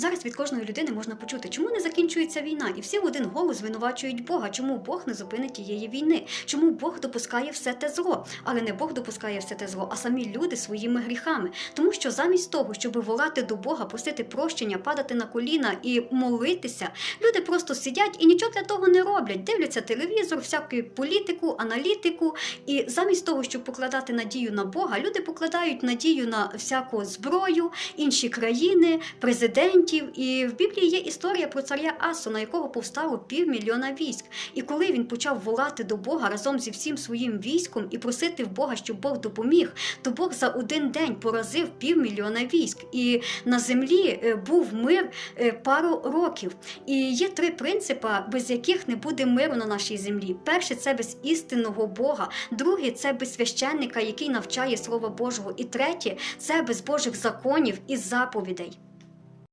Зараз від кожної людини можна почути, чому не закінчується війна, і всі в один голос звинувачують Бога, чому Бог не зупинить тієї війни, чому Бог допускає все те зло, але не Бог допускає все те зло, а самі люди своїми гріхами. Тому що замість того, щоб волати до Бога, просити прощення, падати на коліна і молитися, люди просто сидять і нічого для того не роблять. Дивляться телевізор, всяку політику, аналітику. І замість того, щоб покладати надію на Бога, люди покладають надію на всяку зброю, інші країни, президентів. І в Біблії є історія про царя Асу, на якого повстало півмільйона військ. І коли він почав волати до Бога разом зі всім своїм військом і просити в Бога, щоб Бог допоміг, то Бог за один день поразив півмільйона військ. І на землі е, був мир е, пару років. І є три принципи, без яких не буде миру на нашій землі. Перше це без істинного Бога, другий це без священника, який навчає Слова Божого. І третє це без Божих законів і заповідей.